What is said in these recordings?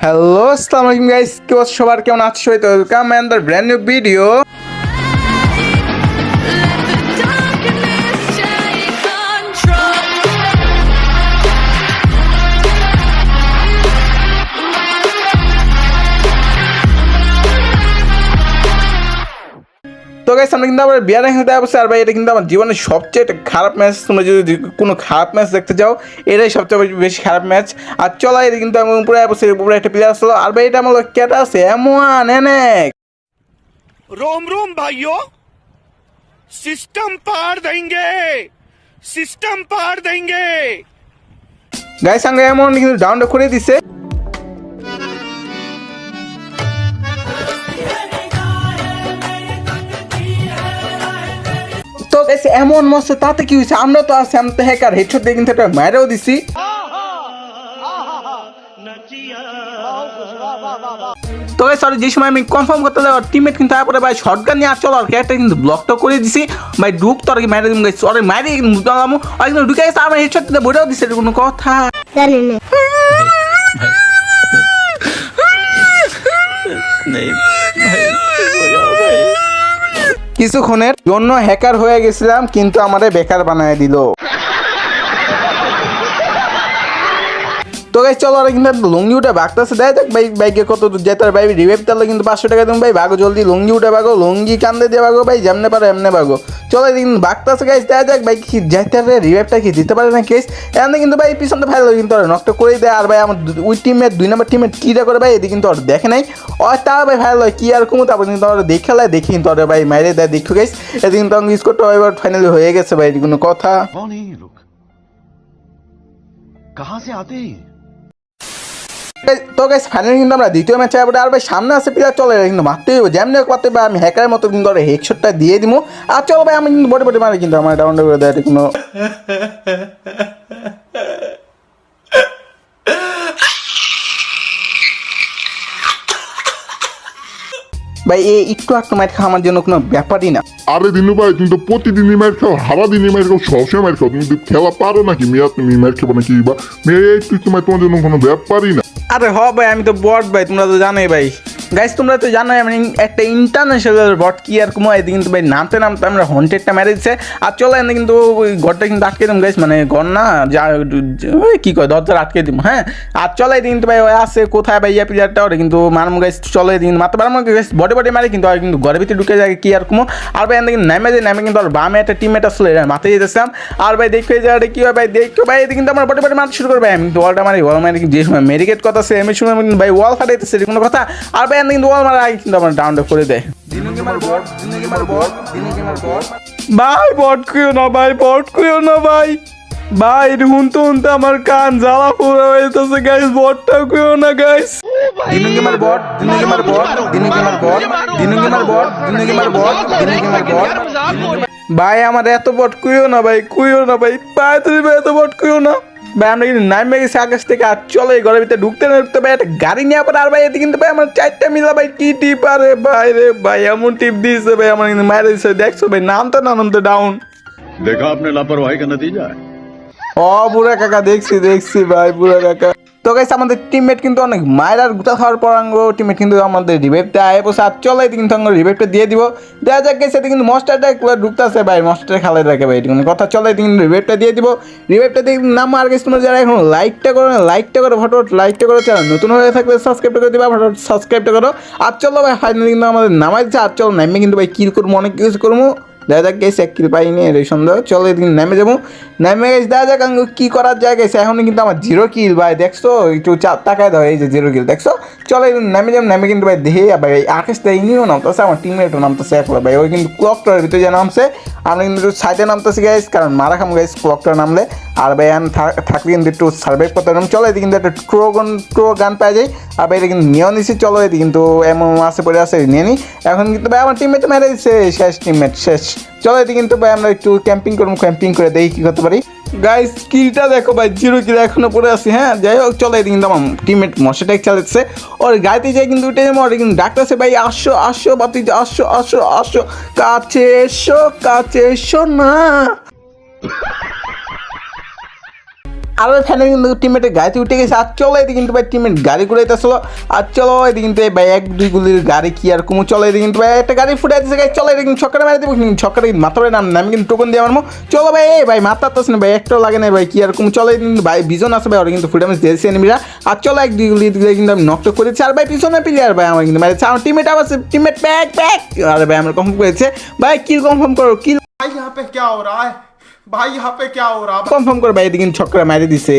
Hello আসসালামু আলাইকুম guys কি সবার কেমন আছো? Welcome in the brand new video তো গাইস আমরা কিন্তু আবার বিয়ার খেলতে যাব। আর ভাই এটা কিন্তু আমার জীবনের সবচেয়ে খারাপ ম্যাচ তোমরা যদি কোনো খারাপ ম্যাচ দেখতে চাও এটাই সবচেয়ে বেশি খারাপ ম্যাচ আর চলো এটা কিন্তু আমি উপরে অবশ্যই উপরে একটা প্লেয়ার আসলো। আর ভাই এটা আমার ক্যাটা আছে এমন এনেক রোম রোম ভাইও সিস্টেম পার দেঙ্গে সিস্টেম পার দেঙ্গে গাইস আমরা এমন কিন্তু ডাউনটা করে দিছে। তো এমন মস্ত তাতে কি হয়েছে আমরা তো আছি আমরা তো হ্যাকার হেডশট দিয়ে কিন্তু একটা দিছি তো সরি যে সময় আমি কনফার্ম করতে যাব টিমমেট কিন্তু তারপরে ভাই শর্টগান নিয়ে আর ক্যারেক্টার কিন্তু ব্লকটা করে দিছি ভাই ঢুক তোর কি মাইরে দিম গাইস সরি মাইরে মুদালামু আর কিন্তু ঢুকে গেছে আমার হেডশট দিতে বইটাও দিছে এটা কোনো কথা কিছুক্ষণের জন্য হ্যাকার হয়ে গেছিলাম কিন্তু আমাদের বেকার বানায় দিল। তো গাইস চলো আর কিন্তু লুঙ্গি উঠে বাগতেছে দেয় দেখ ভাই বাইকে কত দূর যেতে ভাই রিভাইভ তাহলে কিন্তু পাঁচশো টাকা তুমি ভাই বাগো জলদি লুঙ্গি উঠে বাগো লুঙ্গি কান্দে দিয়ে বাগো ভাই যেমনে পারো এমনে বাগো চলো কিন্তু বাগতেছে গাইস দেয় দেখ ভাই কি যাইতে পারে রিভাইভটা কি দিতে পারে না কেস এমনি কিন্তু ভাই পিছনটা ফাইল কিন্তু আর নষ্ট করে দেয় আর ভাই আমার দু- ওই টিমের দুই নম্বর টিমের কিটা করে ভাই এদিকে কিন্তু আর দেখে নাই ও তা ভাই ফাইল হয় কি আর কমু তারপর কিন্তু আর দেখে লাই দেখি কিন্তু আর ভাই মাইরে দেয় দেখো গাইস এদিকে কিন্তু আমি স্কোরটা এবার ফাইনালি হয়ে গেছে ভাই এটি কোনো কথা कौन है ये लोग कहां से आते हैं ये? তো গাইস ফাইনালি কিন্তু আমরা দ্বিতীয় ম্যাচে আবার, আর ভাই, সামনে আছে প্লেয়ার চলে এটা কিন্তু মারতেই হবে। যেমনি হোক মারতে হবে আমি হ্যাকারের মতো কিন্তু ওরা হেডশটটা দিয়ে দিব। আর চলো ভাই, আমি কিন্তু বডি বডি মারি কিন্তু আমার ডাউন করে দেয় কোনো ভাই, এই একটু একটু মাইট খাওয়া আমার জন্য কোনো ব্যাপারই না। আরে দিনু ভাই, তুমি তো প্রতিদিনই মার খাও হারা দিনই মার খাও, সবসময় মার খাও। তুমি খেলা পারো নাকি? মিয়া তুমি মার খাব নাকি? বা মেয়ে তুই তোমার তোমার জন্য কোনো ব্যাপারই না। আরে হ ভাই আমি তো বট ভাই তোমরা তো জানোই ভাই। গাইস তোমরা তো জানোই, আমি একটা ইন্টারন্যাশনাল বট কি আর কুমো, এদিকে কিন্তু ভাই নামতে নামতে আমরা হন্টেডটা মেরে দিচ্ছে আর চলো, এনে কিন্তু ওই ঘরটা কিন্তু আটকে দিম গাইস মানে ঘর না, যা, ওই কি কয় দরজা আটকে দিম হ্যাঁ? আর চলো, এদিকে কিন্তু ভাই ওই আছে, কোথায় ভাই ইয়া প্লেয়ারটা ওটা কিন্তু মারম গাইস চলো এদিন মারতে পারব গাইস বডি বডি মারে, কিন্তু কিন্তু ঘরের ভিতরে ঢুকে যায় কি আর কুমো। আর ভাই এদিকে নামে যায়, নামে কিন্তু আর বামে একটা টিমমেট আসলে মাথায় যেতেছিলাম আর ভাই, দেখো এই জায়গাটা কি হয়, ভাই, দেখো, ভাই, এদিকে কিন্তু আমার বডি বডি মারতে শুরু করবে আমি কিন্তু ওয়ালটা মারি ওয়াল মারি যে সময় মেডিকেট কথা সময় আমি কিন্তু, ভাই ওয়াল ফাটাইতেছে কোনো কথা। আর ভাই এদিকে কিন্তু কিন্তু আমার করে দেয় ভাই, বট কুইও না ভাই, বট কুইও না ভাই। ভাই হুনতে হুনতে আমার কান জ্বালা পুরো হইতেছে গাইস বটটা না গাইস বট বট বট বট ভাই, আমার এত বট কুইও না, ভাই কুইও না, ভাই। ভাই তুমি এত বট কুইও না। ভাই আমরা কিন্তু নামে গেছি আকাশ থেকে আর চলো এই ঘরের ভিতরে ঢুকতে না ঢুকতে ভাই একটা গাড়ি নিয়ে আর ভাই এতে কিন্তু ভাই আমার চারটা মিলা ভাই কি টিপ আরে ভাই রে ভাই এমন টিপ দিয়েছে ভাই আমার কিন্তু মায়ের দিয়েছে দেখছ ভাই নাম তো নাম তো ডাউন দেখো কেন দিয়ে যায়? ও পুরা কাকা দেখছি দেখছি ভাই বুড়া কাকা। তো গাইস আমাদের টিমমেট কিন্তু অনেক মায়ের আর গুতা খাওয়ার পর আঙ্গো টিমমেট কিন্তু আমাদের রিভাইভটা আয় বসে আর চলে কিন্তু আঙ্গো রিভাইভটা দিয়ে দিব। দেওয়া যাক গেছে কিন্তু মস্টারটা ঢুকতেছে ভাই মস্টার খেলায় রাখে ভাই, এটি কথা। চলে কিন্তু রিভাইভটা দিয়ে দিব। রিভাইভটা দিয়ে নাম। আর গেছে তোমরা যারা এখন লাইকটা করো লাইকটা করো ফটো লাইকটা করো। চ্যানেল নতুন হয়ে থাকলে সাবস্ক্রাইবটা করে দিবা ফটো সাবস্ক্রাইবটা করো। আর চলো ভাই ফাইনালি কিন্তু আমাদের নামাই দিচ্ছে আর চলো নামে কিন্তু ভাই কিল করব, অনেক কিছু করব। দেখা যাক গেছে এক কিল পাইনি এই সন্দেহ চলো এদিকে নেমে যাব। নেমে গেছে দেখা যাক কি করার যায় গেছে এখন কিন্তু আমার জিরো কিল ভাই, দেখছ? একটু চার টাকায় দাও, এই যে জিরো কিল দেখছ? চলো এদিন নেমে যাব, নেমে কিন্তু ভাই দেহে, ভাই আকাশ তো ইনিও নামতেছে, আমার টিমমেটও নামতেছে একলা, ভাই, ওই কিন্তু ক্লকটার ভিতরে যে নামছে আমরা কিন্তু একটু সাইডে নামতেছি গাইস কারণ মারা খাম গাইস ক্লকটা নামলে। আর ভাই, এখন থাকলে কিন্তু একটু সার্ভাইভ করতে পারলাম চলো এদিকে কিন্তু একটা ট্রো গান ট্রো গান পাওয়া যায়। আর ভাই, এটা কিন্তু নিয়েও নিছি, চলো এদিকে কিন্তু এমন আছে, পড়ে আছে, নিয়ে নি। এখন কিন্তু ভাই, আমার টিমমেট মেরে দিচ্ছে শেষ টিমমেট শেষ। চলো এদিকে কিন্তু ভাই, আমরা একটু ক্যাম্পিং করব ক্যাম্পিং করে দেখি কি করতে পারি। গাইস কিলটা দেখো ভাই জিরো কিল এখনও পড়ে আছি হ্যাঁ? যাই হোক, চলো এদিকে কিন্তু আমার টিমমেট মশাটাই চালাচ্ছে। ওর গাড়িতে যাই কিন্তু উঠে যাব, ওর কিন্তু ডাকতেছে ভাই, আসো আসো বাতি আসো আসো আসো, কাছে এসো কাছে এসো না। আর ওই ফ্যানে কিন্তু টিমমেটের গাড়িতে উঠে গেছে আর চলো এদিকে কিন্তু ভাই টিমমেট গাড়ি ঘুরাইতেছিল আর চলো এদিকে কিন্তু এই ভাই এক দুই গুলির গাড়ি কি আর কুমু চলো এদিকে কিন্তু ভাই একটা গাড়ি ফুটে দিচ্ছে গাড়ি চলো এদিকে কিন্তু ছক্কাটা মারি দেবো কিন্তু ছক্কাটা কিন্তু মাথা নাম না আমি কিন্তু টোকন দিয়ে আমার চলো ভাই এই ভাই মাথা তো না ভাই একটাও লাগে না ভাই কি আর কুমু চলো এদিকে কিন্তু ভাই বিজন আছে ভাই ওরা কিন্তু ফুটে দিয়েছে এনিমিরা আর চলো এক দুই গুলি দিলে কিন্তু আমি নষ্ট করেছি আর ভাই পিছনে প্লেয়ার ভাই আমার কিন্তু ভাই আমার টিমমেট আবার টিমমেট প্যাক প্যাক আরে ভাই আমরা কনফার্ম করেছে ভাই কিল কনফার্ম করো কিল भाई यहाँ पे क्या हो रहा है भाई यहाँ पे क्या हो रहा है কনফার্ম করে ভাই এদিকে ছক্করা মারি দিছে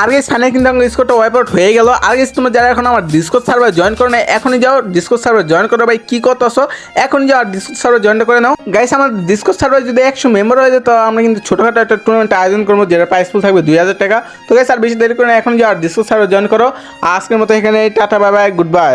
আর গেস ফাইনাল কিন্তু আমার ডিসকোডটা ওয়াইপ আউট হয়ে গেল আর গেস তোমরা যারা এখন আমার ডিসকোড সার্ভার জয়েন করো না এখনই যাও ডিসকোড সার্ভার জয়েন করো ভাই কি কত আসো এখন যাও আর ডিসকোড সার্ভার জয়েন করে নাও গাইস আমার ডিসকোড সার্ভার যদি একশো মেম্বার হয়ে যায় তো আমরা কিন্তু ছোটখাটো একটা টুর্নামেন্ট আয়োজন করবো যেটা প্রাইস ফুল থাকবে দুই হাজার টাকা তো গাইস আর বেশি দেরি করে না এখন যাও আর ডিসকোড সার্ভার জয়েন করো আজকের মতো এখানে tata bye bye goodbye